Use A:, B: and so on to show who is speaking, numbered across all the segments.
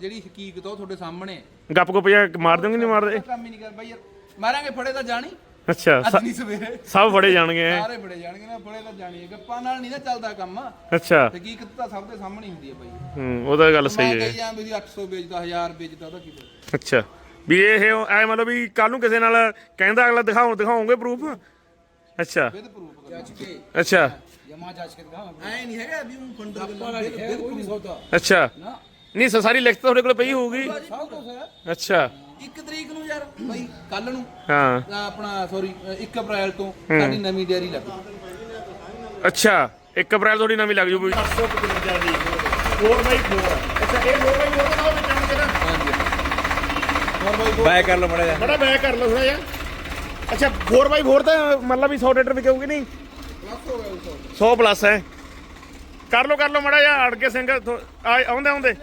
A: ਜਿਹੜੀ ਹਕੀਕਤ ਆ ਉਹ ਤੁਹਾਡੇ ਸਾਹਮਣੇ ਹੈ।
B: ਗੱਪ ਗੁੱਪ ਜਾਂ ਮਾਰ ਦੋਗੇ ਨਹੀਂ ਮਾਰਦੇ?
A: ਕੰਮ ਹੀ ਨਹੀਂ ਕਰ ਬਾਈ ਯਾਰ। ਮਾਰਾਂਗੇ ਫੜੇ ਤਾਂ ਜਾਣੀ।
B: ਅੱਛਾ
A: ਅੱਜ
B: ਸ-
A: ਨਹੀਂ ਸਵੇਰੇ।
B: ਸਭ ਫੜੇ ਜਾਣਗੇ। ਹੈਂ?
A: ਸਾਰੇ ਫੜੇ ਜਾਣਗੇ ਨਾ ਫੜੇ ਤਾਂ ਜਾਣੀ ਹੈ। ਗੱਪਾਂ ਨਾਲ ਨਹੀਂ ਨਾ ਚੱਲਦਾ ਕੰਮ।
B: ਅੱਛਾ।
A: ਹਕੀਕਤ ਤਾਂ ਸਭ ਦੇ ਸਾਹਮਣੇ ਹੁੰਦੀ ਹੈ ਬਾਈ।
B: ਹੂੰ ਉਹਦਾ ਗੱਲ
A: ਮੈਂ
B: ਸਹੀ ਹੈ।
A: ਕਹੀ ਜਾਂ ਵੀ 800 ਵੇਚਦਾ 1000 ਵੇਚਦਾ ਉਹਦਾ ਕੀ।
B: ਅੱਛਾ। ਵੀ ਇਹ ਐ ਮਤਲਬ ਵੀ ਕੱਲ ਨੂੰ ਕਿਸੇ ਨਾਲ ਕਹਿੰਦਾ ਅਗਲਾ ਦਿਖਾਓ ਦਿਖਾਓਗੇ ਪ੍ਰੂਫ ਅੱਛਾ।
A: ਵਿਦ ਪ੍ਰੂਫ
C: ਜੱਜ ਕੇ।
B: ਅੱਛਾ।
C: ਜਮਾ ਜੱਜ ਕੇ ਦਿਖਾਵਾਂ
A: ਐ ਨਹੀਂ ਹੈਗਾ ਵੀ ਉਹ ਫੰਡਰ
C: ਸੌਦਾ
B: ਅੱਛਾ।
C: ਨਾ।
B: ਨਹੀਂ ਸ- ਸਾਰੀ ਲਿਖਤ ਤੁਹਾਡੇ ਕੋਲ ਪਈ ਹੋਊਗੀ।
C: ਸਭ ਕੁਝ ਹੈ।
B: ਅੱਛਾ।
A: ਇੱਕ ਤਰੀਕ ਨੂੰ ਯਾਰ ਬਾਈ ਕੱਲ ਨੂੰ
B: ਹਾਂ।
A: ਆਪਣਾ ਸੌਰੀ 1 ਅਪ੍ਰੈਲ ਤੋਂ ਸਾਡੀ ਨਵੀਂ ਡੇਅਰੀ ਲੱਗੂ
B: ਅੱਛਾ 1 ਅਪ੍ਰੈਲ ਤੁਹਾਡੀ ਨਵੀਂ ਲੱਗ ਜੂਗੀ 855 ਦੀ 4x4 ਅੱਛਾ ਇਹ 4x4 ਦਾ ਨਾਮ ਵੇਚਣਗੇ ਨਾ
A: ਹਾਂਜੀ। ਹੋਰ ਬਾਈ
D: ਬਾय ਕਰ ਲਓ ਮੜਾ ਜਾ
B: ਬੜਾ ਬੈਕ ਕਰ ਲਓ ਥੋੜਾ ਜਿਹਾ। ਅੱਛਾ 4x4 ਤਾਂ ਮਤਲਬ ਵੀ 100 ਲੀਟਰ ਵਿਕੇਊਗੀ ਨਹੀਂ?
A: ਪਲੱਸ ਹੋ ਗਿਆ ਉਹ
B: 100 ਪਲੱਸ ਹੈ। ਕਰ ਲਓ ਕਰ ਲਓ ਮੜਾ ਜਿਹਾ ਅੜ ਕੇ ਸਿੰਘ ਥੋ- ਆ- ਆਉਂਦੇ ਆਉਂਦੇ।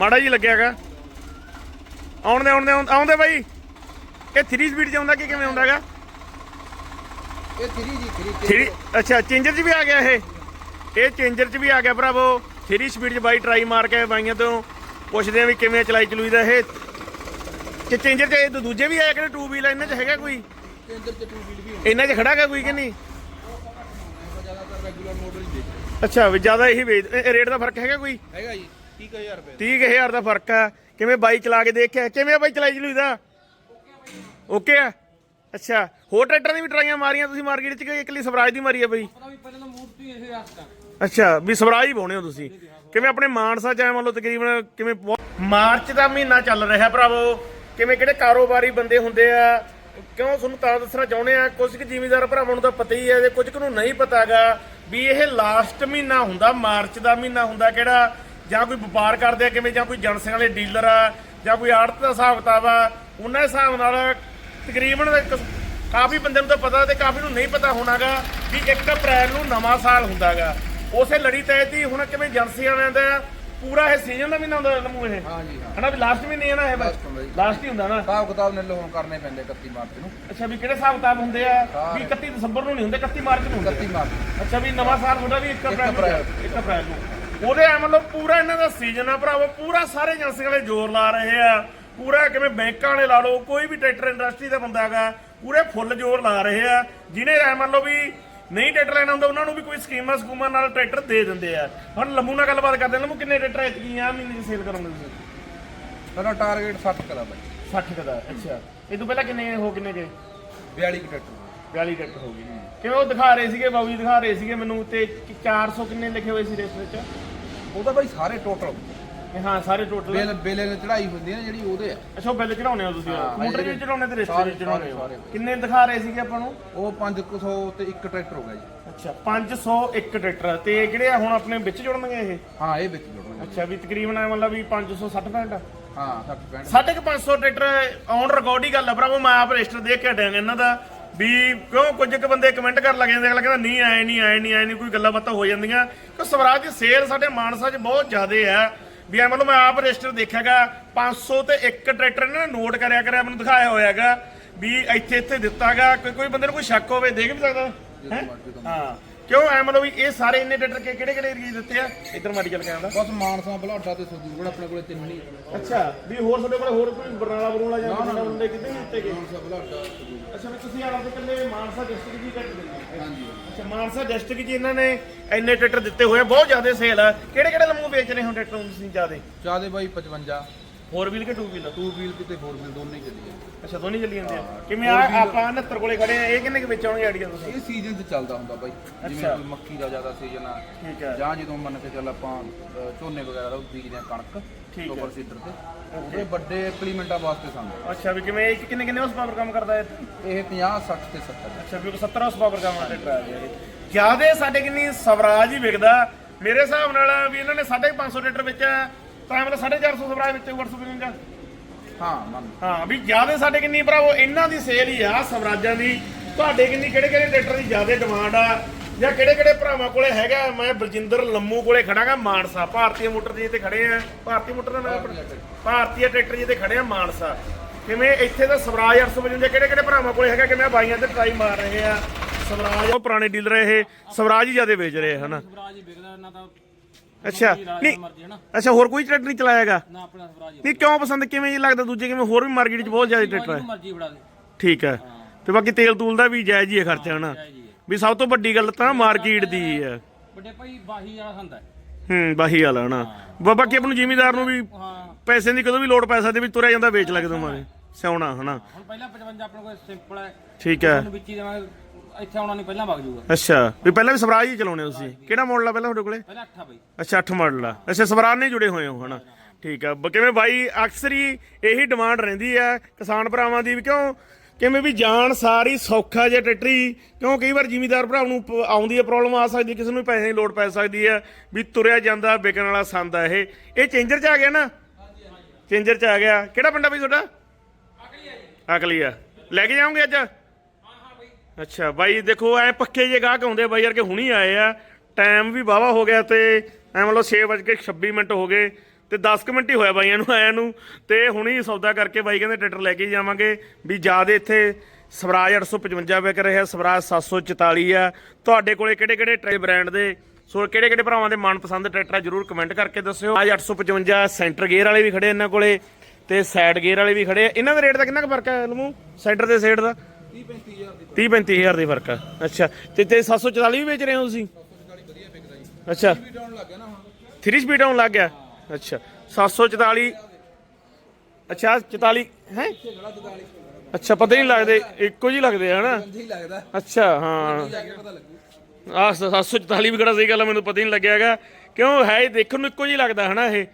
B: ਮਾੜਾ ਜੀ ਲੱਗਿਆਗਾ ਆਉਂਦੇ ਆਉਂਦੇ ਆਉਂਦੇ ਬਾਈ। ਇਹ 3 ਸਪੀਡ ਚ ਆਉਂਦਾ ਕਿ ਕਿਵੇਂ ਆਉਂਦਾਗਾ
A: ਇਹ 3 ਜੀ 3
B: 3 ਅੱਛਾ ਚੇਂਜਰ ਚ ਵੀ ਆ ਗਿਆ ਇਹ। ਇਹ ਚੇਂਜਰ ਚ ਵੀ ਆ ਗਿਆ ਭਰਾਵੋ। 3 ਸਪੀਡ ਚ ਬਾਈ ਟਰਾਈ ਮਾਰ ਕੇ ਬਾਈਆਂ ਤੋਂ। ਪੁੱਛਦੇ ਆ ਵੀ ਕਿਵੇਂ ਚਲਾਈ ਚਲੂਈਦਾ ਇਹ। ਕਿ ਚੇਂਜਰ ਚ ਇਹ ਦੂਜੇ ਵੀ ਆਇਆ ਕਿਹੜੇ 2 ਵੀਲ ਇਹਨਾਂ ਚ ਹੈਗਾ ਕੋਈ?
A: ਕੇਂਦਰ ਚ 2 ਵੀਲ ਵੀ
B: ਇਹਨਾਂ ਚ ਖੜਾਗਾ ਕੋਈ ਕਿ ਨਹੀਂ? ਅੱਛਾ ਵੀ ਜ਼ਿਆਦਾ ਇਹੀ ਵੇਚ ਇਹ ਰੇਟ ਦਾ ਫ਼ਰਕ ਹੈਗਾ ਕੋਈ?
A: ਹੈਗਾ ਜੀ। 30000 ਰੁਪਏ
B: 30000 ਦਾ ਫ਼ਰਕ ਆ। ਕਿਵੇਂ ਬਾਈ ਚਲਾ ਕੇ ਦੇਖਿਆ? ਕਿਵੇਂ ਆ ਬਾਈ ਚਲਾਈ ਚਲੂਈ ਦਾ? ਓਕੇ ਆ। ਅੱਛਾ ਹੋਰ ਟਰੈਕਟਰਾਂ ਦੀ ਵੀ ਟਰਾਈਆਂ ਮਾਰੀਆਂ ਤੁਸੀਂ ਮਾਰਕੀਟ ਚ ਕਿ ਇਕੱਲੀ ਸਵਰਾਜ ਦੀ ਮਾਰੀ ਆ ਬਈ?
C: ਪਤਾ ਵੀ ਪਹਿਲਾਂ ਤਾਂ ਮੂਰਤੀ ਇਹ ਆਸਤਾ
B: ਅੱਛਾ ਵੀ ਸਵਰਾਜ ਹੀ ਪਾਉਣੇ ਹੋ ਤੁਸੀਂ। ਕਿਵੇਂ ਆਪਣੇ ਮਾਨਸਾ ਚ ਐ ਮੰਨ ਲਓ ਤਕਰੀਬਨ ਕਿਵੇਂ ਮਾਰਚ ਦਾ ਮਹੀਨਾ ਚੱਲ ਰਿਹਾ ਭਰਾਵੋ। ਕਿਵੇਂ ਕਿਹੜੇ ਕਾਰੋਬਾਰੀ ਬੰਦੇ ਹੁੰਦੇ ਆ? ਕਿਉਂ ਤੁਹਾਨੂੰ ਤਾਂ ਦੱਸਣਾ ਚਾਹੁੰਦੇ ਆ ਕੁਝ ਕੁ ਜ਼ਿਮੀਦਾਰ ਭਰਾਵਾਂ ਨੂੰ ਤਾਂ ਪਤਾ ਹੀ ਹੈ ਤੇ ਕੁਝ ਕੁ ਨੂੰ ਨਹੀਂ ਪਤਾਗਾ ਵੀ ਇਹ ਲਾਸਟ ਮਹੀਨਾ ਹੁੰਦਾ ਮਾਰਚ ਦਾ ਮਹੀਨਾ ਹੁੰਦਾ ਕਿਹੜਾ? ਜਾਂ ਕੋਈ ਵਪਾਰ ਕਰਦੇ ਆ ਕਿਵੇਂ ਜਾਂ ਕੋਈ ਜਨਸਿੰਗ ਵਾਲੇ ਡੀਲਰ ਆ ਜਾਂ ਕੋਈ ਆੜਤ ਦਾ ਹਿਸਾਬ ਕਿਤਾਬ ਆ ਉਹਨਾਂ ਦੇ ਹਿਸਾਬ ਨਾਲ ਤਕਰੀਬਨ ਕਾਫੀ ਬੰਦੇ ਨੂੰ ਤਾਂ ਪਤਾ ਤੇ ਕਾਫੀ ਨੂੰ ਨਹੀਂ ਪਤਾ ਹੋਣਾਗਾ ਵੀ 1 ਅਪ੍ਰੈਲ ਨੂੰ ਨਵਾਂ ਸਾਲ ਹੁੰਦਾਗਾ। ਉਸੇ ਲੜੀ ਤਹਿਤ ਹੀ ਹੁਣ ਕਿਵੇਂ ਏਜੰਸੀ ਵਾਲਿਆਂ ਦਾ ਪੂਰਾ ਇਹ ਸੀਜ਼ਨ ਦਾ ਮਹੀਨਾ ਹੁੰਦਾ ਨਮੂ ਇਹ?
A: ਹਾਂਜੀ ਹਾਂ।
B: ਹਨਾ ਵੀ ਲਾਸਟ ਮਹੀਨੇ ਨਾ ਇਹ?
A: ਹੁੰਦਾ।
B: ਲਾਸਟ ਹੀ ਹੁੰਦਾ ਨਾ?
A: ਹਿਸਾਬ ਕਿਤਾਬ ਨੇ ਹੁਣ ਕਰਨੇ ਪੈਂਦੇ 31 ਮਾਰਚ ਨੂੰ।
B: ਅੱਛਾ ਵੀ ਕਿਹੜੇ ਹਿਸਾਬ ਕਿਤਾਬ ਹੁੰਦੇ ਆ? ਵੀ 31 ਦਸੰਬਰ ਨੂੰ ਨਹੀਂ ਹੁੰਦੇ 31 ਮਾਰਚ ਨੂੰ ਹੁੰਦੇ
A: 31 ਮਾਰਚ।
B: ਅੱਛਾ ਵੀ ਨਵਾਂ ਸਾਲ ਤੁਹਾਡਾ ਵੀ 1 ਅਪ੍ਰੈਲ ਨੂੰ
A: ਅਪ੍ਰੈਲ।
B: 1 ਅਪ੍ਰੈਲ ਨੂੰ। ਉਹਦੇ ਆ ਮਤਲਬ ਪੂਰਾ ਇਹਨਾਂ ਦਾ ਸੀਜ਼ਨ ਆ ਭਰਾਵੋ ਪੂਰਾ ਸਾਰੇ ਏਜੰਸੀ ਵਾਲੇ ਜ਼ੋਰ ਲਾ ਰਹੇ ਆ। ਪੂਰਾ ਕਿਵੇਂ ਬੈਂਕਾਂ ਵਾਲੇ ਲਾ ਲਓ ਕੋਈ ਵੀ ਟਰੈਕਟਰ ਇੰਡਸਟਰੀ ਦਾ ਬੰਦਾ ਹੈਗਾ ਪੂਰੇ ਫੁੱਲ ਜ਼ੋਰ ਲਾ ਰਹੇ ਆ। ਜਿਹਨੇ ਐ ਮੰਨ ਲਓ ਵੀ ਨਹੀਂ ਟਰੈਕਟਰ ਲੈਣਾ ਹੁੰਦਾ ਉਹਨਾਂ ਨੂੰ ਵੀ ਕੋਈ ਸਕੀਮਾਂ ਸਕੂਮਾਂ ਨਾਲ ਟਰੈਕਟਰ ਦੇ ਦਿੰਦੇ ਆ। ਹੁਣ ਲੰਮੂ ਨਾਲ ਗੱਲਬਾਤ ਕਰਦੇ ਲੰਮੂ ਕਿੰਨੇ ਟਰੈਕਟਰ ਐਤਕੀ ਆ ਮਹੀਨੇ ਚ ਸੇਲ ਕਰੋਗੇ ਤੁਸੀਂ?
A: ਸਾਡਾ ਟਾਰਗੇਟ 60 ਕਦਾ ਬਾਈ।
B: 60 ਕਦਾ ਅੱਛਾ। ਇਹ ਤੋਂ ਪਹਿਲਾਂ ਕਿੰਨੇ ਹੋ ਕਿੰਨੇ ਗਏ?
A: 42 ਟਰੈਕਟਰ।
B: 42 ਟਰੈਕਟਰ ਹੋ ਗਏ। ਕਿਵੇਂ ਉਹ ਦਿਖਾ ਰਹੇ ਸੀਗੇ ਬਾਬੂ ਜੀ ਦਿਖਾ ਰਹੇ ਸੀਗੇ ਮੈਨੂੰ ਤੇ 400 ਕਿੰਨੇ ਲਿਖੇ ਹੋਏ ਸੀ ਰੇਸ ਵਿੱਚ?
A: ਉਹ ਤਾਂ ਬਾਈ ਸਾਰੇ ਟੋਟਲ
B: ਕਿ ਹਾਂ ਸਾਰੇ ਟੋਟਲ
A: ਬਿੱਲ ਬਿੱਲ ਨੇ ਚੜਾਈ ਹੁੰਦੀ ਹੈ ਨਾ ਜਿਹੜੀ ਉਹਦੇ ਆ।
B: ਅੱਛਾ ਉਹ ਬਿੱਲ ਚੜਾਉਣੇ ਹੋ ਤੁਸੀਂ?
A: ਹਾਂ,
B: ਵੀ ਚੜਾਉਣੇ ਤੇ
A: ਸਾਰੇ-
B: ਵੀ ਚੜਾਉਣੇ ਹੋ?
A: ਸਾਰੇ-
B: ਕਿੰਨੇ ਦਿਖਾ ਰਹੇ ਸੀਗੇ ਆਪਾਂ ਨੂੰ?
A: ਉਹ 500 ਤੇ ਇੱਕ ਟਰੈਕਟਰ ਹੋ ਗਿਆ ਜੀ।
B: ਅੱਛਾ 501 ਟਰੈਕਟਰ। ਤੇ ਜਿਹੜੇ ਆ? ਹੁਣ ਆਪਣੇ ਵਿੱਚ ਜੁੜਨਗੇ ਇਹ?
A: ਹਾਂ ਇਹ ਵਿੱਚ ਜੁੜਨਾ
B: ਅੱਛਾ ਵੀ ਤਕਰੀਬਨ ਐ ਮਤਲਬ ਵੀ 560 ਪੈਂਟ
A: ਹਾਂ 60 65
B: ਸਾਢੇ ਕੁ 500 ਟਰੈਕਟਰ ਔਨ ਰਿਕਾਰਡ ਹੀ ਗੱਲ ਆ। ਭਰਾਵੋ ਮੈਂ ਆਪ ਰਜਿਸਟਰ ਦੇਖ ਕੇ ਹਟਿਆ ਇਹਨਾਂ ਦਾ ਵੀ ਕਿਉਂ ਕੁਝ ਕੁ ਬੰਦੇ ਕਮੈਂਟ ਕਰਨ ਲੱਗ ਜਾਂਦੇ ਅਗਲਾ ਕਹਿੰਦਾ, ਨਹੀਂ ਆਏ ਨਹੀਂ ਆਏ ਨਹੀਂ ਆਏ ਨਹੀਂ, ਕੋਈ ਗੱਲਾਂ ਬਾਤਾਂ ਹੋ ਜਾਂਦੀਆਂ। ਕਿ ਸਵਰਾਜ ਦੀ ਸੇਲ ਸਾਡੇ ਮਾਨਸਾ 'ਚ ਬਹੁਤ ਜ਼ਿਆਦੇ ਆ। ਵੀ ਐ ਮਤਲਬ ਮੈਂ ਆਪ ਰਜਿਸਟਰ ਦੇਖਿਆਗਾ 500 ਤੇ ਇੱਕ ਟਰੈਕਟਰ ਇਹਨਾਂ ਨੇ ਨੋਟ ਕਰਿਆ ਕਰਿਆ, ਮੈਨੂੰ ਦਿਖਾਇਆ ਹੋਇਆਗਾ। ਵੀ ਇੱਥੇ ਇੱਥੇ ਦਿੱਤਾਗਾ, ਕੋਈ ਕੋਈ ਬੰਦੇ ਨੂੰ ਕੋਈ ਸ਼ੱਕ ਹੋਵੇ, ਦੇਖ ਵੀ ਸਕਦਾ? ਹੈਂ? ਹਾਂ। ਕਿਉਂ? ਐ ਮਤਲਬ ਵੀ ਇਹ ਸਾਰੇ ਇੰਨੇ ਟਰੈਕਟਰ ਕਿ- ਕਿਹੜੇ ਕਿਹੜੇ ਏਰੀਏ ਦਿੱਤੇ ਆ? ਇੱਧਰ ਮਾੜੀ ਗੱਲ ਕਹਿੰਦਾ
A: ਬਸ ਮਾਨਸਾ ਬਲਾਡਾ ਤੇ ਸਦੂਗੜ ਆਪਣੇ ਕੋਲੇ ਤਿੰਨ ਹੀ
B: ਅੱਛਾ ਵੀ ਹੋਰ ਤੁਹਾਡੇ ਕੋਲ ਹੋਰ ਕੋਈ ਬਰਨਾਲਾ ਬਰੂਲਾ ਜਾਂ ਬਰਨਾਲਾ ਬੰਦੇ ਕਿਤੇ ਨਹੀਂ ਦਿੱਤੇ ਗਏ?
A: ਮਾਨਸਾ ਬਲਾਡਾ
B: ਅੱਛਾ ਵੀ ਤੁਸੀਂ ਆਪ ਦੇ ਮਾਨਸਾ ਡਿਸਟ੍ਰਿਕਟ ਦੀ ਕੱਟ ਦਿੰਦੇ
A: ਹਾਂਜੀ।
B: ਅੱਛਾ ਮਾਨਸਾ ਡਿਸਟ੍ਰਿਕਟ 'ਚ ਇਹਨਾਂ ਨੇ ਇੰਨੇ ਟਰੈਕਟਰ ਦਿੱਤੇ ਹੋਏ ਆ ਬਹੁਤ ਜ਼ਿਆਦਾ ਸੇਲ ਆ। ਕਿਹੜੇ ਕਿਹੜੇ ਲੰਮੂ ਵੇਚ ਰਹੇ ਹੋ ਟਰੈਕਟਰ ਤੁਸੀਂ ਜ਼ਿਆਦੇ?
A: ਚਾਦੇ ਬਾਈ 55
B: 4 ਵੀਲ ਕਿ 2 ਵੀਲ
A: 2 ਵੀਲ ਕਿਤੇ 4 ਵੀਲ ਦੋਨੇ ਹੀ ਚੱਲੀ ਜਾਂਦੇ
B: ਅੱਛਾ ਦੋਨੇ ਚੱਲੀ ਜਾਂਦੇ ਆ ਕਿਵੇਂ ਆ ਆਪਾਂ 69 ਕੋਲੇ ਖੜੇ ਆ ਇਹ ਕਿੰਨੇ ਕੁ ਵਿੱਚ ਆਉਣਗੇ ਆਈਡੀਆ ਤੁਸੀਂ?
A: ਇਹ ਸੀਜ਼ਨ ਤੇ ਚੱਲਦਾ ਹੁੰਦਾ ਬਾਈ। ਜਿਵੇਂ। ਕੋਈ ਮੱਕੀ ਦਾ ਜ਼ਿਆਦਾ ਸੀਜ਼ਨ ਆ
B: ਠੀਕ ਹੈ
A: ਜਾਂ ਜਦੋਂ ਮੰਨ ਕੇ ਚੱਲ ਆਪਾਂ ਅ, ਝੋਨੇ ਵਗੈਰਾ ਦਾ ਬੀਜਦੇ ਆ ਕਣਕ
B: ਠੀਕ ਹੈ।
A: ਸੁਪਰ ਸੀਡਰ ਤੇ। ਉਹਦੇ ਵੱਡੇ ਇੰਪਲੀਮੈਂਟਾਂ ਵਾਸਤੇ ਸਾਨੂੰ।
B: ਅੱਛਾ ਵੀ ਕਿਵੇਂ ਇਹ ਕਿੰਨੇ ਕਿੰਨੇ ਉਸ ਪਾਵਰ ਕੰਮ ਕਰਦਾ ਹੈ
A: ਇਹ 50 60 ਤੇ 70
B: ਅੱਛਾ ਵੀ 70 ਉਸ ਪਾਵਰ ਕੰਮ ਟਰੈਕਟਰ ਆ ਗਿਆ ਇਹ। ਜਿਆਦੇ ਸਾਡੇ ਕਿੰਨੀ ਸਵਰਾਜ ਹੀ ਵਿਕਦਾ। ਮੇਰੇ ਹਿਸਾਬ ਨਾਲ ਵੀ ਇਹਨਾਂ ਨੇ 550 ਟਰੈਕਟਰ ਵਿੱਚ ਤਾਂ ਮਤਲਬ 450 ਸਵਰਾਜ ਵਿੱਚ 855
A: ਹਾਂ ਮੰਨ
B: ਹਾਂ ਵੀ ਜਿਆਦੇ ਸਾਡੇ ਕਿੰਨੀ ਭਰਾਵੋ ਇਹਨਾਂ ਦੀ ਸੇਲ ਹੀ ਆ ਸਵਰਾਜਾਂ ਦੀ। ਤੁਹਾਡੇ ਕਿੰਨੀ ਕਿਹੜੇ ਕਿਹੜੇ ਟਰੈਕਟਰ ਦੀ ਜਿਆਦੇ ਡਿਮਾਂਡ ਆ? ਜਾਂ ਕਿਹੜੇ ਕਿਹੜੇ ਭਰਾਵਾਂ ਕੋਲੇ ਹੈਗਾ? ਮੈਂ ਬਲਜਿੰਦਰ ਲੰਮੂ ਕੋਲੇ ਖੜਾਗਾ ਮਾਨਸਾ। ਭਾਰਤੀ ਮੋਟਰ ਜੀ ਤੇ ਖੜੇ ਆ। ਭਾਰਤੀ ਮੋਟਰ ਦਾ ਨਾਮ? ਭਾਰਤੀ ਟਰੈਕਟਰ ਜੀ ਤੇ ਖੜੇ ਆ ਮਾਨਸਾ। ਕਿਵੇਂ? ਇੱਥੇ ਦਾ ਸਵਰਾਜ 855 ਕਿਹੜੇ ਕਿਹੜੇ ਭਰਾਵਾਂ ਕੋਲੇ ਹੈਗਾ ਕਿਵੇਂ ਬਾਈਆਂ ਤੇ ਟਰਾਈ ਮਾਰ ਰਹੇ ਆ? ਸਵਰਾਜ ਉਹ ਪੁਰਾਣੇ ਡੀਲਰ ਇਹ। ਸਵਰਾਜ ਹੀ ਜਿਆਦੇ ਵੇਚ ਰਹੇ ਹਨਾ?
C: ਸਵਰਾਜ ਹੀ ਵਿਕਦਾ ਨਾ ਤਾਂ
B: ਅੱਛਾ ਨਹੀਂ
C: ਮਰਜ਼ੀ ਹੈ ਨਾ
B: ਅੱਛਾ ਹੋਰ ਕੋਈ ਟਰੈਕਟਰ ਨਹੀਂ ਚਲਾਇਆਗਾ?
C: ਨਾ ਆਪਣਾ ਸਵਰਾਜ
B: ਨਹੀਂ ਕਿਉਂ ਪਸੰਦ? ਕਿਵੇਂ ਜੀ ਲੱਗਦਾ ਦੂਜੇ ਕਿਵੇਂ ਹੋਰ ਵੀ ਮਾਰਕੀਟ 'ਚ ਬਹੁਤ ਜ਼ਿਆਦਾ ਟਰੈਕਟਰ ਹੈ
C: ਜਿਹਨੂੰ ਮਰਜ਼ੀ ਫੜਾ ਦੇ।
B: ਠੀਕ ਹੈ। ਤੇ ਬਾਕੀ ਤੇਲ ਤੂਲ ਦਾ ਵੀ ਜਾਇਜ਼ ਹੀ ਹੈ ਖਰਚਾ ਹਨਾ? ਵੀ ਸਭ ਤੋਂ ਵੱਡੀ ਗੱਲ ਤਾਂ ਮਾਰਕੀਟ ਦੀ ਹੈ
C: ਵੱਡੇ ਭਾਈ ਬਾਹੀ ਵਾਲਾ ਹੁੰਦਾ ਹੈ।
B: ਬਾਹੀ ਵਾਲਾ ਹਨਾ? ਬਾ- ਬਾਕੀ ਆਪਾਂ ਨੂੰ ਜ਼ਿਮੀਦਾਰ ਨੂੰ ਵੀ ਪੈਸੇ ਦੀ ਕਦੋਂ ਵੀ ਲੋੜ ਪੈ ਸਕਦੀ ਵੀ ਤੁਰਿਆ ਜਾਂਦਾ ਵੇਚ ਲੱਗਦਾ ਮਾਰੇ। ਸਿਆਉਣਾ ਹਨਾ?
C: ਹੁਣ ਪਹਿਲਾਂ 55 ਆਪਣੇ ਕੋਲ ਸਿੰਪਲ ਹੈ।
B: ਠੀਕ ਹੈ।
C: ਵਿੱਚ ਹੀ ਦੇਵਾਂਗੇ। ਇੱਥੇ ਆਉਣਾ ਨਹੀਂ ਪਹਿਲਾਂ ਵਗ ਜਾਊਗਾ।
B: ਅੱਛਾ ਵੀ ਪਹਿਲਾਂ ਵੀ ਸਵਰਾਜ ਹੀ ਚਲਾਉਣੇ ਤੁਸੀਂ। ਕਿਹੜਾ ਮਾਡਲ ਆ ਪਹਿਲਾਂ ਤੁਹਾਡੇ ਕੋਲੇ?
C: ਪਹਿਲਾਂ 8 ਆ ਬਈ।
B: ਅੱਛਾ 8 ਮਾਡਲ ਆ। ਅੱਛਾ ਸਵਰਾਜ ਹੀ ਜੁੜੇ ਹੋਏ ਹੋ ਹਨਾ? ਠੀਕ ਆ। ਬ- ਕਿਵੇਂ ਬਾਈ ਅਕਸਰ ਹੀ ਇਹੀ ਡਿਮਾਂਡ ਰਹਿੰਦੀ ਆ ਕਿਸਾਨ ਭਰਾਵਾਂ ਦੀ ਵੀ ਕਿਉਂ? ਕਿਵੇਂ ਵੀ ਜਾਣ ਸਾਰੀ ਸੌਖਾ ਜਿਹਾ ਟੱਟਰੀ ਕਿਉਂ ਕਈ ਵਾਰ ਜ਼ਿਮੀਦਾਰ ਭਰਾ ਨੂੰ ਪ- ਆਉਂਦੀ ਹੈ ਪ੍ਰੋਬਲਮ ਆ ਸਕਦੀ ਹੈ, ਕਿਸੇ ਨੂੰ ਪੈਸੇ ਦੀ ਲੋੜ ਪੈ ਸਕਦੀ ਹੈ ਵੀ ਤੁਰਿਆ ਜਾਂਦਾ ਵਿਕਣ ਵਾਲਾ ਸੰਦ ਆ ਇਹ। ਇਹ ਚੇਂਜਰ ਚ ਆ ਗਿਆ ਨਾ? ਚੇਂਜਰ ਚ ਆ ਗਿਆ। ਕਿਹੜਾ ਪਿੰਡ ਆ ਬਈ ਤੁਹਾਡਾ? ਅਕਲੀ ਆ। ਲੈ ਕੇ ਜਾਓਗੇ ਅੱਜ? ਅੱਛਾ, ਬਾਈ ਦੇਖੋ, ਐ ਪੱਕੇ ਜੇ ਗਾਹਕ ਆਉਂਦੇ ਆ ਬਾਈ ਯਾਰ ਕਿ ਹੁਣੀ ਆਏ ਆ। ਟਾਈਮ ਵੀ ਵਾਵਾ ਹੋ ਗਿਆ ਤੇ ਐ ਮਤਲਬ 6:26 ਮਿੰਟ ਹੋ ਗਏ ਤੇ 10 ਕੁ ਮਿੰਟ ਹੀ ਹੋਇਆ ਬਾਈਆਂ ਨੂੰ, ਆਇਆਂ ਨੂੰ। ਤੇ ਹੁਣੀ ਸੌਦਾ ਕਰਕੇ ਬਾਈ ਕਹਿੰਦੇ ਟਰੈਕਟਰ ਲੈ ਕੇ ਹੀ ਜਾਵਾਂਗੇ। ਵੀ ਜਿਆਦੇ ਇੱਥੇ ਸਵਰਾਜ 855 ਵਿਕ ਰਿਹਾ ਸਵਰਾਜ 744 ਆ। ਤੁਹਾਡੇ ਕੋਲੇ ਕਿਹੜੇ ਕਿਹੜੇ ਟਰੇ ਬ੍ਰਾਂਡ ਦੇ? ਸੋ ਕਿਹੜੇ ਕਿਹੜੇ ਭਰਾਵਾਂ ਦੇ ਮਨਪਸੰਦ ਟਰੈਕਟਰ ਆ, ਜਰੂਰ ਕਮੈਂਟ ਕਰਕੇ ਦੱਸਿਓ। ਅੱਜ 855 ਸੈਂਟਰ ਗੇਅਰ ਵਾਲੇ ਵੀ ਖੜੇ ਇਹਨਾਂ ਕੋਲੇ ਤੇ ਸਾਈਡ ਗੇਅਰ ਵਾਲੇ ਵੀ ਖੜੇ ਆ। ਇਹਨਾਂ ਦੇ ਰੇਟ ਦਾ ਕਿੰਨਾ ਕੁ ਫ਼ਰਕ ਹੈ ਲਮੂ ਸੈਂਟਰ ਤੇ ਸਾਈਡ ਦਾ?
A: 30 35000 ਦੀ
B: 30 35000 ਦੀ ਫ਼ਰਕ ਆ। ਅੱਛਾ ਤੇ ਤੇ 744 ਵੀ ਵੇਚ ਰਹੇ ਹੋ ਤੁਸੀਂ?
A: 740 ਵਧੀਆ ਵਿਕਦਾ ਜੀ
B: ਅੱਛਾ
A: ਵੀ ਡਾਊਨ ਲੱਗ ਗਿਆ ਨਾ ਹੁਣ
B: 3 ਸਪੀਡ ਆਉਣ ਲੱਗ ਗਿਆ? ਅੱਛਾ 744 ਅੱਛਾ 44 ਹੈ?
A: ਇੱਥੇ ਖੜਾ 42
B: ਅੱਛਾ ਪਤਾ ਨਹੀਂ ਲੱਗਦੇ ਇੱਕੋ ਜਿਹੇ ਲੱਗਦੇ ਆ ਹਨਾ? ਅੱਛਾ ਹਾਂ।
A: ਜਾ
B: ਆ 744 ਵੀ ਕਿਹੜਾ ਸਹੀ ਗੱਲ ਮੈਨੂੰ ਪਤਾ ਹੀ ਨਹੀਂ ਲੱਗਿਆ ਹੈਗਾ। ਕਿਉਂ? ਹੈ ਦੇਖਣ ਨੂੰ ਇੱਕੋ ਜਿਹੀ ਲੱਗਦਾ ਹਨਾ ਇਹ?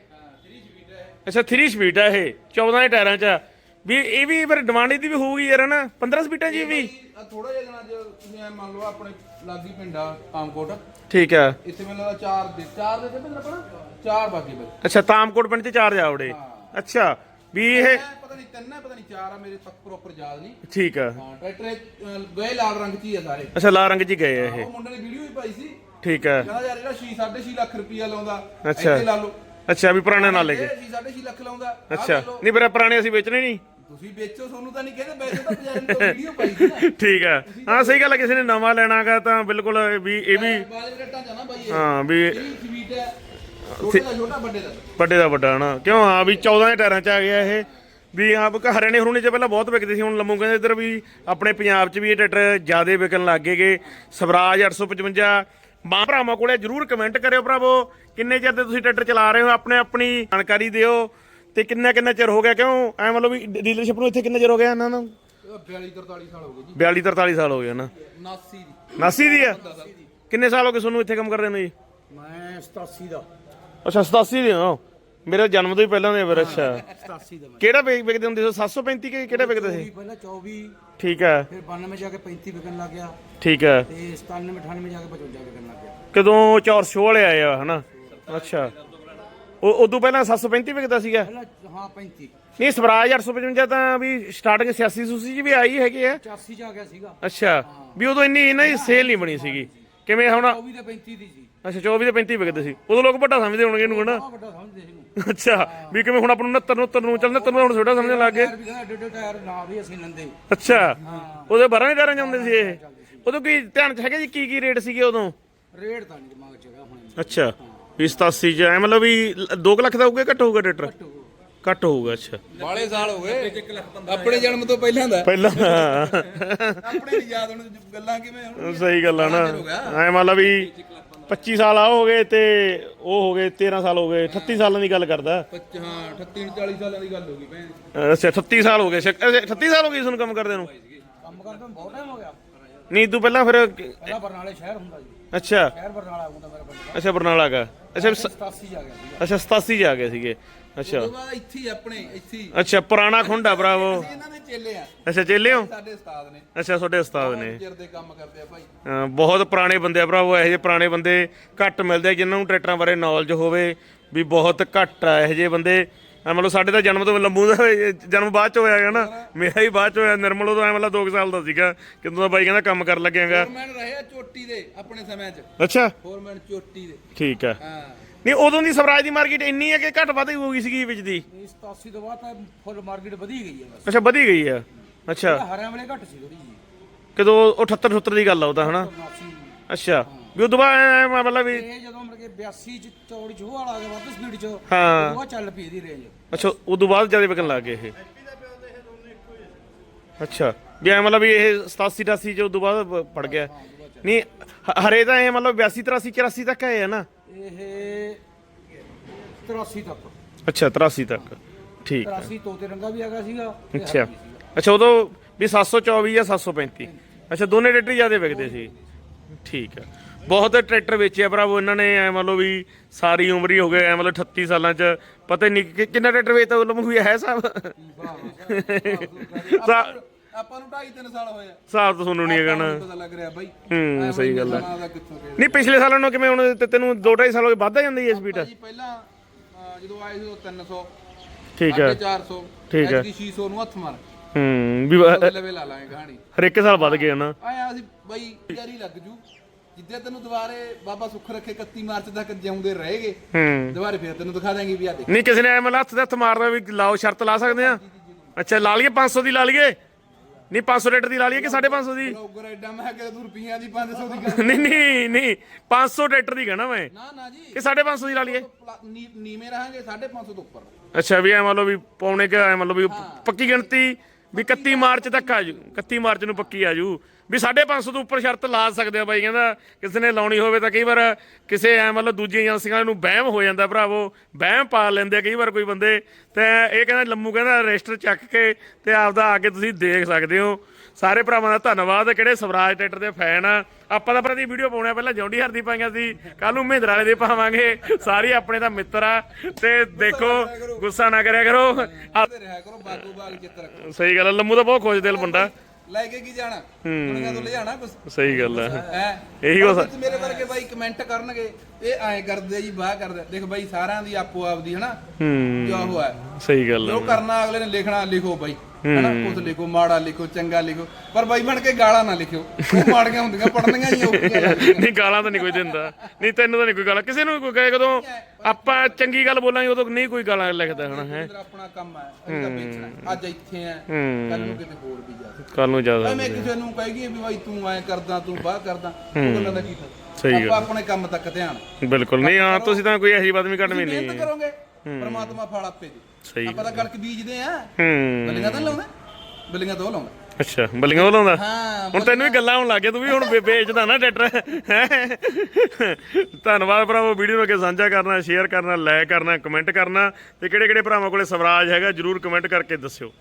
B: ਅੱਛਾ 3 ਸਪੀਡ ਆ ਇਹ 14 ਦੇ ਟਾਇਰਾਂ 'ਚ। ਆ। ਵੀ ਇਹ ਵੀ ਫਿਰ ਡਿਮਾਂਡ ਇਹਦੀ ਵੀ ਹੋਊਗੀ ਯਾਰ ਹਨਾ? 15 ਸਪੀਡਾਂ 'ਚ ਹੀ ਵੀ।
A: ਥੋੜਾ ਜਿਹਾ ਜਣਾ ਜੇ ਤੁਸੀਂ ਐ ਮੰਨ ਲਓ ਆਪਣੇ ਲਾਗੀ ਪਿੰਡਾ ਆਮਕੋਟ
B: ਠੀਕ ਆ।
A: ਇੱਥੇ ਮੈਨੂੰ ਲੱਗਦਾ ਚਾਰ ਦੇ ਚਾਰ ਦੇ ਤੇ ਬੰਦਾ ਪਣਾ ਚਾਰ ਬਾਕੀ ਬਈ
B: ਅੱਛਾ ਤਾਮਕੋਟ ਪਿੰਡ 'ਚ ਚਾਰ ਜਾਵੜੇ ਅੱਛਾ ਵੀ ਇਹ
A: ਪਤਾ ਨਹੀਂ ਤਿੰਨ ਹੈ ਪਤਾ ਨਹੀਂ ਚਾਰ ਆ ਮੇਰੇ ਤੱਕ ਪ੍ਰੋਪਰ ਯਾਦ ਨਹੀਂ।
B: ਠੀਕ ਆ।
A: ਹਾਂ ਟਰੈਕਟਰ ਗਏ ਲਾਲ ਰੰਗ ਚ ਹੀ ਆ ਸਾਰੇ।
B: ਅੱਛਾ ਲਾਲ ਰੰਗ 'ਚ ਹੀ ਗਏ ਆ ਇਹ।
A: ਉਹ ਮੁੰਡੇ ਨੇ ਵੀਡੀਓ ਵੀ ਪਾਈ ਸੀ।
B: ਠੀਕ ਆ।
A: ਕਹਿੰਦਾ ਯਾਰ ਜਿਹੜਾ 6 6.5 ਲੱਖ ਰੁਪਈਆ ਲਾਉਂਦਾ। ਇੱਥੇ ਲਾ ਲਓ।
B: ਅੱਛਾ ਵੀ ਪੁਰਾਣੇ ਨਾਲ ਲੈ ਕੇ।
A: 6 6.5 ਲੱਖ ਲਾਉਂਦਾ।
B: ਅੱਛਾ। ਨਹੀਂ ਫਿਰ ਪੁਰਾਣੇ ਅਸੀਂ ਵੇਚਣੇ ਨਹੀਂ।
A: ਤੁਸੀਂ ਵੇਚੋ ਤੁਹਾਨੂੰ ਤਾਂ ਨਹੀਂ ਕਹਿੰਦੇ ਵੈਸੇ ਤਾਂ ਵੀਡੀਓ ਪਾਈ ਸੀ ਨਾ।
B: ਠੀਕ ਆ ਹਾਂ ਸਹੀ ਗੱਲ ਹੈ ਕਿਸੇ ਨੇ ਨਵਾਂ ਲੈਣਾਗਾ ਤਾਂ ਬਿਲਕੁਲ ਵੀ ਇਹ ਵੀ
A: ਬਾਜ ਰੇਟਾਂ ਜਾਣਾ ਬਾਈ ਇਹ।
B: ਹਾਂ ਵੀ
A: ਇਹ ਸਵੀਟ ਹੈ ਛੋਟੇ ਦਾ ਛੋਟਾ ਵੱਡੇ ਦਾ।
B: ਵੱਡੇ ਦਾ ਵੱਡਾ ਹਨਾ। ਕਿਉਂ? ਹਾਂ ਵੀ 14 ਦੇ ਟਾਇਰਾਂ 'ਚ ਆ ਗਿਆ ਇਹ। ਵੀ ਆਪ ਹਰਿਆਣੇ ਹਰੂਣੇ 'ਚ ਪਹਿਲਾਂ ਬਹੁਤ ਵਿਕਦੇ ਸੀ ਹੁਣ ਲੰਮੂ ਕਹਿੰਦੇ ਇੱਧਰ ਵੀ ਆਪਣੇ ਪੰਜਾਬ 'ਚ ਵੀ ਇਹ ਟਰੈਕਟਰ ਜ਼ਿਆਦੇ ਵਿਕਣ ਲੱਗ ਗਏਗੇ ਸਵਰਾਜ 855 ਮਾਂ ਭਰਾਵਾਂ ਕੋਲੇ ਜਰੂਰ ਕਮੈਂਟ ਕਰਿਓ ਭਰਾਵੋ। ਕਿੰਨੇ ਚਿਰ ਦੇ ਤੁਸੀਂ ਟਰੈਕਟਰ ਚਲਾ ਰਹੇ ਹੋ? ਆਪਣੇ ਆਪਣੀ ਜਾਣਕਾਰੀ ਦਿਓ। ਤੇ ਕਿੰਨਾ ਕਿੰਨਾ ਚਿਰ ਹੋ ਗਿਆ? ਕਿਉਂ ਐ ਮਤਲਬ ਵੀ ਡੀਲਰਸ਼ਿਪ ਨੂੰ ਇੱਥੇ ਕਿੰਨਾ ਚਿਰ ਹੋ ਗਿਆ ਇਹਨਾਂ ਨੂੰ?
A: ਇਹ 42 43 ਸਾਲ ਹੋ ਗਏ ਜੀ।
B: 42 43 ਸਾਲ ਹੋ ਗਏ ਨਾ
A: 79 ਦੀ।
B: 89 ਦੀ ਆ? ਕਿੰਨੇ ਸਾਲ ਹੋ ਗਏ ਤੁਹਾਨੂੰ ਇੱਥੇ ਕੰਮ ਕਰਦੇ ਨੂੰ ਜੀ?
C: ਮੈਂ 87 ਦਾ।
B: ਅੱਛਾ 87 ਦੇ ਹੋ? ਮੇਰੇ ਜਨਮ ਤੋਂ ਹੀ ਪਹਿਲਾਂ ਦੇ ਫਿਰ ਅੱਛਾ।
C: 87 ਦਾ
B: ਕਿਹੜਾ ਵੇਚ ਵਿਕਦੇ ਹੁੰਦੇ ਸੀ? 735 ਕਿ ਕਿਹੜਾ ਵਿਕਦੇ ਸੀ?
C: ਪਹਿਲਾਂ 24
B: ਠੀਕ ਹੈ।
C: ਫਿਰ 92 ਜਾ ਕੇ 35 ਵਿਕਣ ਲੱਗ ਗਿਆ।
B: ਠੀਕ ਹੈ।
C: ਤੇ 97 98 ਜਾ ਕੇ 55 ਵਿਕਣ ਲੱਗ ਗਿਆ।
B: ਕਦੋਂ ਚੌਰ ਸ਼ੋ ਵਾਲੇ ਆਏ ਆ ਹਨਾ? ਅੱਛਾ। ਉਹ ਉਦੋਂ ਪਹਿਲਾਂ 735 ਵਿਕਦਾ ਸੀਗਾ।
C: ਪਹਿਲਾਂ ਹਾਂ 35
B: ਨਹੀਂ ਸਵਰਾਜ 855 ਤਾਂ ਵੀ ਸਟਾਰਟਿੰਗ 86 ਸੂਸੀ ਜੀ ਵੀ ਆਈ ਹੈਗੀ ਆ।
C: 85 ਜਾ ਗਿਆ ਸੀਗਾ।
B: ਅੱਛਾ ਵੀ ਉਦੋਂ ਇੰਨੀ ਇਹਨਾਂ ਦੀ ਸੇਲ ਨਹੀਂ ਬਣੀ ਸੀਗੀ। ਕਿਵੇਂ ਹੁਣ
C: 24 ਤੇ 35 ਦੀ ਸੀ।
B: ਅੱਛਾ 24 ਤੇ 35 ਵਿਕਦੇ ਸੀ। ਉਦੋਂ ਲੋਕ ਵੱਡਾ ਸਮਝਦੇ ਹੋਣਗੇ ਇਹਨੂੰ ਹਨਾ?
C: ਵੱਡਾ ਸਮਝਦੇ ਸੀ
B: ਅੱਛਾ ਵੀ ਕਿਵੇਂ ਹੁਣ ਆਪਾਂ ਨੂੰ 69 69 ਨੂੰ ਚੱਲਦਾ 69 ਹੁਣ ਛੋਟਾ ਸਮਝਣ ਲੱਗ ਗਏ।
C: ਟਾਇਰ ਨਾ ਵੀ ਅਸੀਂ ਲੰਦੇ।
B: ਅੱਛਾ ਉਹਦੇ 12 ਦੇ ਟਾਇਰਾਂ ਜਾਂਦੇ ਸੀ ਇਹ। ਉਦੋਂ ਕੀ ਧਿਆਨ ਚ ਹੈਗਾ ਜੀ ਕੀ ਕੀ ਰੇਟ ਸੀਗੇ ਉਦੋਂ?
C: ਰੇਟ ਤਾਂ ਨਹੀਂ ਦਿਮਾਗ ਚ ਹੈਗਾ ਹੁਣ।
B: ਅੱਛਾ। ਵੀ 87 ਚ ਐ ਮਤਲਬ ਵੀ 2 ਲੱਖ ਦਾ ਹੋਊਗਾ ਘੱਟ ਹੋਊਗਾ ਟਰੈਕਟਰ? ਘੱਟ ਹੋਊਗਾ। ਅੱਛਾ।
A: ਬਾਲੇ ਸਾਲ ਹੋ ਗਏ। ਆਪਣੇ ਜਨਮ ਤੋਂ ਪਹਿਲਾਂ ਦਾ।
B: ਪਹਿਲਾਂ
A: ਆਪਣੇ ਨਹੀਂ ਯਾਦ ਹੁਣ ਗੱਲਾਂ ਕਿਵੇਂ ਹੁਣ
B: ਸਹੀ ਗੱਲ ਆ ਨਾ। ਐ ਮਤਲਬ ਵੀ 25 ਸਾਲ ਆ ਹੋ ਗਏ ਤੇ ਉਹ ਹੋ ਗਏ 13 ਸਾਲ ਹੋ ਗਏ 38 ਸਾਲਾਂ ਦੀ ਗੱਲ ਕਰਦਾ।
A: ਹਾਂ 38 40 ਸਾਲਾਂ ਦੀ ਗੱਲ ਹੋ ਗਈ ਭੈਣ।
B: ਅੱਛਾ 38 ਸਾਲ ਹੋ ਗਏ। ਸ਼ੱਕ- ਅੱਛਾ, 38 ਸਾਲ ਹੋ ਗਏ ਤੁਹਾਨੂੰ ਕੰਮ ਕਰਦੇ ਨੂੰ?
C: ਕੰਮ ਕਰਦਾ ਬਹੁਤ ਟਾਈਮ ਹੋ ਗਿਆ।
B: ਨਹੀਂ ਤੂੰ ਪਹਿਲਾਂ ਫਿਰ
C: ਪਹਿਲਾਂ ਬਰਨਾਲੇ ਸ਼ਹਿਰ ਹੁੰਦਾ ਜੀ
B: ਅੱਛਾ।
C: ਸ਼ਹਿਰ ਬਰਨਾਲਾ ਹੁੰਦਾ ਮੇਰਾ ਪਿੰਡ
B: ਅੱਛਾ ਬਰਨਾਲਾ ਦਾ ਅੱਛਾ ਸ-
C: 87 ਜਾ ਗਿਆ ਸੀਗਾ।
B: ਅੱਛਾ 87 ਚ ਆ ਗਏ ਸੀਗੇ। ਅੱਛਾ।
A: ਉਹ ਬਾਅਦ ਇੱਥੇ ਹੀ ਆਪਣੇ ਇੱਥੇ ਹੀ।
B: ਅੱਛਾ ਪੁਰਾਣਾ ਖੁੰਡਾ ਭਰਾਵੋ।
A: ਅਸੀਂ ਇਹਨਾਂ ਦੇ ਚੇਲੇ ਆ।
B: ਅੱਛਾ ਚੇਲੇ ਹੋ
A: ਸਾਡੇ ਉਸਤਾਦ ਨੇ।
B: ਅੱਛਾ ਤੁਹਾਡੇ ਉਸਤਾਦ ਨੇ।
A: ਚਿਰ ਦੇ ਕੰਮ ਕਰਦੇ ਆ ਭਾਈ।
B: ਅਹ ਬਹੁਤ ਪੁਰਾਣੇ ਬੰਦੇ ਆ ਭਰਾਵੋ। ਇਹੋ ਜਿਹੇ ਪੁਰਾਣੇ ਬੰਦੇ ਘੱਟ ਮਿਲਦੇ ਆ ਜਿਨ੍ਹਾਂ ਨੂੰ ਟਰੈਕਟਰਾਂ ਬਾਰੇ ਨੌਲੇਜ ਹੋਵੇ ਵੀ ਬਹੁਤ ਘੱਟ ਆ। ਇਹੋ ਜਿਹੇ ਬੰਦੇ ਐ ਮਤਲਬ ਸਾਡੇ ਤਾਂ ਜਨਮ ਤੋਂ ਲੰਬੂ ਦਾ ਜਨਮ ਬਾਅਦ ਚ ਹੋਇਆ ਹੈਗਾ ਨਾ ਮੇਰਾ ਹੀ ਬਾਅਦ ਚ ਹੋਇਆ ਨਿਰਮਲ ਉਦੋਂ ਐ ਮਤਲਬ 2 ਸਾਲ ਦਾ ਸੀਗਾ। ਕਿਦੋਂ ਦਾ ਬਾਈ ਕਹਿੰਦਾ ਕੰਮ ਕਰਨ ਲੱਗਿਆਗਾ
A: ਫੋਰਮੈਨ ਰਹੇ ਚੋਟੀ ਦੇ ਆਪਣੇ ਸਮੇਂ 'ਚ।
B: ਅੱਛਾ।
A: ਫੋਰਮੈਨ ਚੋਟੀ ਦੇ।
B: ਠੀਕ ਆ।
A: ਹਾਂ।
B: ਨਹੀਂ ਉਦੋਂ ਦੀ ਸਵਰਾਜ ਦੀ ਮਾਰਕੀਟ ਇੰਨੀ ਹੈ ਕਿ ਘੱਟ ਵੱਧ ਹੋ ਗਈ ਸੀਗੀ ਵਿੱਚ ਦੀ।
C: ਇਹ 87 ਤੋਂ ਬਾਅਦ ਤਾਂ ਫੁੱਲ ਮਾਰਕੀਟ ਵਧੀ ਗਈ ਹੈ ਬਸ।
B: ਅੱਛਾ ਵਧੀ ਗਈ ਆ। ਅੱਛਾ।
C: ਹਰਿਆਂ ਵੇਲੇ ਘੱਟ ਸੀ ਥੋੜੀ ਜੀ
B: ਕਦੋਂ ਉਹ 78 78 ਦੀ ਗੱਲ ਆ ਉਹ ਤਾਂ ਹਨਾ।
C: 79
B: ਅੱਛਾ। ਵੀ ਉਦੋਂ ਬਾਅਦ ਮਤਲਬ ਵੀ
C: ਜਦੋਂ ਮਰ ਕੇ ਕਿ 82 ਚ ਚੌੜੀ ਜੋਹ ਵਾਲਾ ਆ ਗਿਆ ਵੱਧ ਸਪੀਡ ਚ
B: ਹਾਂ।
C: ਉਹ ਚੱਲ ਪਈ ਇਹਦੀ ਰੇਂਜ
B: ਅੱਛਾ ਉਦੋਂ ਬਾਅਦ ਜ਼ਿਆਦਾ ਵਿਕਣ ਲੱਗ ਗਏ ਇਹ। ਅੱਛਾ ਵੀ ਐ ਮਤਲਬ ਵੀ ਇਹ 87 88 ਚ ਉਦੋਂ ਬਾਅਦ ਪ- ਪੜ ਗਿਆ। ਨਹੀਂ ਹ- ਹਰੇ ਤਾਂ ਇਹ ਮਤਲਬ 82 83 84 ਤੱਕ ਆਏ ਆ ਨਾ?
C: ਇਹ 83 ਤੱਕ।
B: ਅੱਛਾ 83 ਤੱਕ। ਠੀਕ ਆ।
C: 83 ਤੋਤੇ ਰੰਗਾ ਵੀ ਹੈਗਾ ਸੀਗਾ ਤੇ
B: ਅੱਛਾ।
C: ਹਰਾ ਵੀ ਸੀਗਾ।
B: ਅੱਛਾ ਉਦੋਂ ਵੀ 724 ਜਾਂ 735 ਅੱਛਾ ਦੋਨੇ ਟਰੈਕਟਰ ਜ਼ਿਆਦਾ ਵਿਕਦੇ ਸੀ। ਠੀਕ ਆ। ਬਹੁਤ ਟਰੈਕਟਰ ਵੇਚਿਆ ਭਰਾਵੋ ਇਹਨਾਂ ਨੇ ਐ ਮੰਨ ਲਓ ਵੀ ਸਾਰੀ ਉਮਰ ਹੀ ਹੋ ਗਏ ਐ ਮਤਲਬ 38 ਸਾਲਾਂ ਚ ਪਤਾ ਨਹੀਂ ਕਿ- ਕਿੰਨਾ ਟਰੈਕਟਰ ਵੇਚਤਾ ਉਹ ਕੋਈ ਹੈ ਸਾਹਿਬ
A: ਆਪਾਂ ਨੂੰ 2.5 3 ਸਾਲ ਹੋਏ ਆ।
B: ਹਿਸਾਬ ਤਾਂ ਤੁਹਾਨੂੰ ਨਹੀਂ ਹੈਗਾ ਨਾ।
A: ਪਤਾ ਲੱਗ ਰਿਹਾ ਬਾਈ।
B: ਹੂੰ ਸਹੀ ਗੱਲ ਹੈ
A: ਦਾ ਕਿੱਥੋਂ
B: ਨਹੀਂ ਪਿਛਲੇ ਸਾਲਾਂ ਨੂੰ ਕਿਵੇਂ ਹੁਣ ਤੇ ਤੈਨੂੰ 2.5 ਸਾਲ ਹੋ ਗਏ ਵੱਧਦਾ ਜਾਂਦੀ ਹੈ ਸਪੀਡ
A: ਪਹਿਲਾਂ ਅਹ, ਜਦੋਂ ਆਏ ਸੀ ਉਹ 300
B: ਠੀਕ ਹੈ
A: 450
B: ਠੀਕ ਹੈ।
A: ਐਤਕੀ 600 ਨੂੰ ਹੱਥ ਮਾਰ।
B: ਹੂੰ ਵੀ ਬ-
A: ਲਵੇ ਲਾ ਲਾਂਗੇ ਕਹਾਣੀ।
B: ਹਰ ਇੱਕ ਸਾਲ ਵੱਧ ਗਏ ਨਾ।
A: ਆਇਆ ਅਸੀਂ ਬਾਈ ਜਾਰੀ ਲੱਗ ਜੂ। ਜਿੱਦੇ ਤੈਨੂੰ ਦੁਬਾਰੇ ਬਾਬਾ ਸੁੱਖ ਰੱਖੇ 31 ਮਾਰਚ ਤੱਕ ਜਿਉਂਦੇ ਰਹੇਗੇ
B: ਹੂੰ।
A: ਦੁਬਾਰੇ ਫਿਰ ਤੈਨੂੰ ਦਿਖਾ ਦਾਂਗੇ ਵੀ ਆ ਦੇਖ।
B: ਨਹੀਂ ਕਿਸੇ ਨੇ ਐ ਮਤਲਬ ਹੱਥ ਦੇ ਹੱਥ ਮਾਰਦਾ ਵੀ ਲਾਓ ਸ਼ਰਤ ਲਾ ਸਕਦੇ ਆ ਅੱਛਾ ਲਾ ਲਈਏ 500 ਦੀ ਲਾ ਲਈਏ। ਨਹੀਂ 500 ਰੇਟ ਦੀ ਲਾ ਲਈਏ ਕਿ 550 ਦੀ?
A: ਲੋਗਰ ਐਡਾ ਮੈਂ ਕਿ ਤੂੰ ਰੁਪਈਆਂ ਦੀ 500 ਦੀ ਗੱਲ
B: ਨਹੀਂ ਨਹੀਂ ਨਹੀਂ 500 ਟਰੈਕਟਰ ਦੀ ਕਹਿਣਾ ਮੈਂ।
A: ਨਾ ਨਾ ਜੀ।
B: ਕਿ 550 ਦੀ ਲਾ ਲਈਏ?
A: ਪਲਾ- ਨੀ- ਨੀਵੇਂ ਰਹਾਂਗੇ 550 ਤੋਂ ਉੱਪਰ।
B: ਅੱਛਾ ਵੀ ਐ ਮੰਨ ਲਓ ਵੀ ਪੌਣੇ ਕਿ ਐ ਮੰਨ ਲਓ ਵੀ ਪੱਕੀ ਗਿਣਤੀ। ਵੀ 31 ਮਾਰਚ ਤੱਕ ਆ ਜੂ। 31 ਮਾਰਚ ਨੂੰ ਪੱਕੀ ਆ ਜੂ। ਵੀ 550 ਤੋਂ ਉੱਪਰ ਸ਼ਰਤ ਲਾ ਸਕਦੇ ਆ ਬਾਈ, ਕਹਿੰਦਾ ਕਿਸੇ ਨੇ ਲਾਉਣੀ ਹੋਵੇ ਤਾਂ ਕਈ ਵਾਰ ਕਿਸੇ ਐ ਮਤਲਬ ਦੂਜੀਆਂ ਏਜੰਸੀਆਂ ਨੂੰ ਵਹਿਮ ਹੋ ਜਾਂਦਾ ਭਰਾਵੋ ਵਹਿਮ ਪਾ ਲੈਂਦੇ ਆ ਕਈ ਵਾਰ ਕੋਈ ਬੰਦੇ। ਤੇ ਇਹ ਕਹਿੰਦਾ, ਲੰਮੂ ਕਹਿੰਦਾ ਰਜਿਸਟਰ ਚੱਕ ਕੇ ਤੇ ਆਪਦਾ ਆ ਕੇ ਤੁਸੀਂ ਦੇਖ ਸਕਦੇ ਹੋ। ਸਾਰੇ ਭਰਾਵਾਂ ਦਾ ਧੰਨਵਾਦ ਕਿਹੜੇ ਸਵਰਾਜ ਟਰੈਕਟਰ ਦੇ ਫੈਨ ਆ। ਆਪਾਂ ਤਾਂ ਪ੍ਰਤੀ ਵੀਡੀਓ ਪਾਉਣਾ ਪਹਿਲਾਂ ਜੌਂਡੀ ਹਰਦੀ ਪਾਈਆਂ ਸੀ ਕੱਲ ਨੂੰ ਮਹਿੰਦਰਾ ਵਾਲੇ ਦੇ ਪਾਵਾਂਗੇ। ਸਾਰੇ ਆਪਣੇ ਦਾ ਮਿੱਤਰ ਆ। ਤੇ ਦੇਖੋ ਗੁੱਸਾ ਨਾ ਕਰਿਆ ਕਰੋ। ਆ-
A: ਤੇ ਰਿਹਾ ਕਰੋ ਬਾਗੋ ਬਾਗ ਚਿੱਤ ਰੱਖੋ।
B: ਸਹੀ ਗੱਲ ਆ ਲੰਮੂ ਤਾਂ ਬਹੁਤ ਖੁਸ਼ ਦਿਲ ਬੰਦਾ
A: ਲੈ ਕੇ ਕੀ ਜਾਣਾ? ਦੁਨੀਆ ਤੋਂ ਲੈ ਜਾਣਾ ਕੁਛ?
B: ਸਹੀ ਗੱਲ ਆ।
A: ਹੈ?
B: ਇਹੀ ਕੁਛ-
A: ਵਿੱਚ ਮੇਰੇ ਵਰਗੇ ਬਾਈ ਕਮੈਂਟ ਕਰਨਗੇ ਇਹ ਐਂ ਕਰਦੇ ਆ ਜੀ ਬਾਹ ਕਰਦੇ ਆ। ਦੇਖ ਬਾਈ ਸਾਰਿਆਂ ਦੀ ਆਪੋ ਆਪਦੀ ਹਨਾ?
B: ਹੂੰ।
A: ਜੋ ਉਹ ਹੈ।
B: ਸਹੀ ਗੱਲ ਆ।
A: ਜੋ ਕਰਨਾ ਅਗਲੇ ਨੇ ਲਿਖਣਾ ਲਿਖੋ ਬਾਈ। ਹਨਾ? ਕੁਝ ਲਿਖੋ ਮਾੜਾ ਲਿਖੋ ਚੰਗਾ ਲਿਖੋ। ਪਰ ਬਾਈ ਬਣ ਕੇ ਗਾਲਾਂ ਨਾ ਲਿਖਿਓ। ਉਹ ਮਾੜੀਆਂ ਹੁੰਦੀਆਂ ਪੜਨੀਆਂ ਹੀ ਔਖੀਆਂ ਲੱਗਦੀਆਂ।
B: ਨਹੀਂ ਗਾਲਾਂ ਤਾਂ ਨਹੀਂ ਕੋਈ ਦਿੰਦਾ। ਨਹੀਂ ਤੈਨੂੰ ਤਾਂ ਨਹੀਂ ਕੋਈ ਗਾਲਾਂ। ਕਿਸੇ ਨੂੰ ਕੋਈ ਕਹੇ ਕਦੋਂ ਆਪਾਂ ਚੰਗੀ ਗੱਲ ਬੋਲਾਂਗੇ ਉਦੋਂ ਨਹੀਂ ਕੋਈ ਗਾਲਾਂ ਲਿਖਦਾ ਹਨਾ ਹੈ।
A: ਆਪਣਾ ਕੰਮ ਹੈ? ਅਸੀਂ ਤਾਂ ਵੇਚਣਾ ਅੱਜ ਇੱਥੇ ਆ ਕੱਲ ਨੂੰ ਕਿਤੇ ਹੋਰ ਵੀ ਜਾ ਸਕਦਾ।
B: ਕੱਲ ਨੂੰ ਜ਼ਿਆਦਾ
A: ਮੈਂ ਕਿਸੇ ਨੂੰ ਕਹੇਗੀ ਵੀ ਬਾਈ ਤੂੰ ਐਂ ਕਰਦਾ ਤੂੰ ਬਾਹ ਕਰਦਾ ਉਹ ਗੱਲਾਂ ਦਾ ਕੀ ਫਾਇਦਾ?
B: ਸਹੀ ਗੱਲ।
A: ਆਪਣੇ ਕੰਮ ਤੱਕ ਧਿਆਨ।
B: ਬਿਲਕੁਲ। ਨਹੀਂ ਹਾਂ ਤੁਸੀਂ ਤਾਂ ਕੋਈ ਬਾਤ ਵੀ ਘਟਵੀ ਨਹੀਂ
A: ਮਿਹਨਤ ਕਰੋਗੇ। ਪਰਮਾਤਮਾ ਫਲ ਆਪੇ ਦੇ
B: ਸਹੀ
A: ਆਪਾਂ ਤਾਂ ਕਣਕ ਬੀਜਦੇ ਆ।
B: ਹੂੰ।
A: ਬਲੀਆਂ ਤਾਂ ਲਾਉਂਦੇ। ਬਲੀਆਂ ਤੋਂ ਲਾਉਂਦਾ।
B: ਅੱਛਾ ਬੱਲੀਆਂ ਉਹ ਲਾਉਂਦਾ?
A: ਹਾਂ
B: ਹੁਣ ਤੈਨੂੰ ਵੀ ਗੱਲਾਂ ਆਉਣ ਲੱਗ ਗਿਆ ਤੂੰ ਵੀ ਹੁਣ ਵੇਚਦਾ ਨਾ ਟਰੈਕਟਰ? ਧੰਨਵਾਦ ਭਰਾਵੋ ਵੀਡੀਓ ਨੂੰ ਅੱਗੇ ਸਾਂਝਾ ਕਰਨਾ ਸ਼ੇਅਰ ਕਰਨਾ ਲਾਈਕ ਕਰਨਾ ਕਮੈਂਟ ਕਰਨਾ ਤੇ ਕਿਹੜੇ ਕਿਹੜੇ ਭਰਾਵਾਂ ਕੋਲੇ ਸਵਰਾਜ ਹੈਗਾ ਜਰੂਰ ਕਮੈਂਟ ਕਰਕੇ ਦੱਸਿਓ।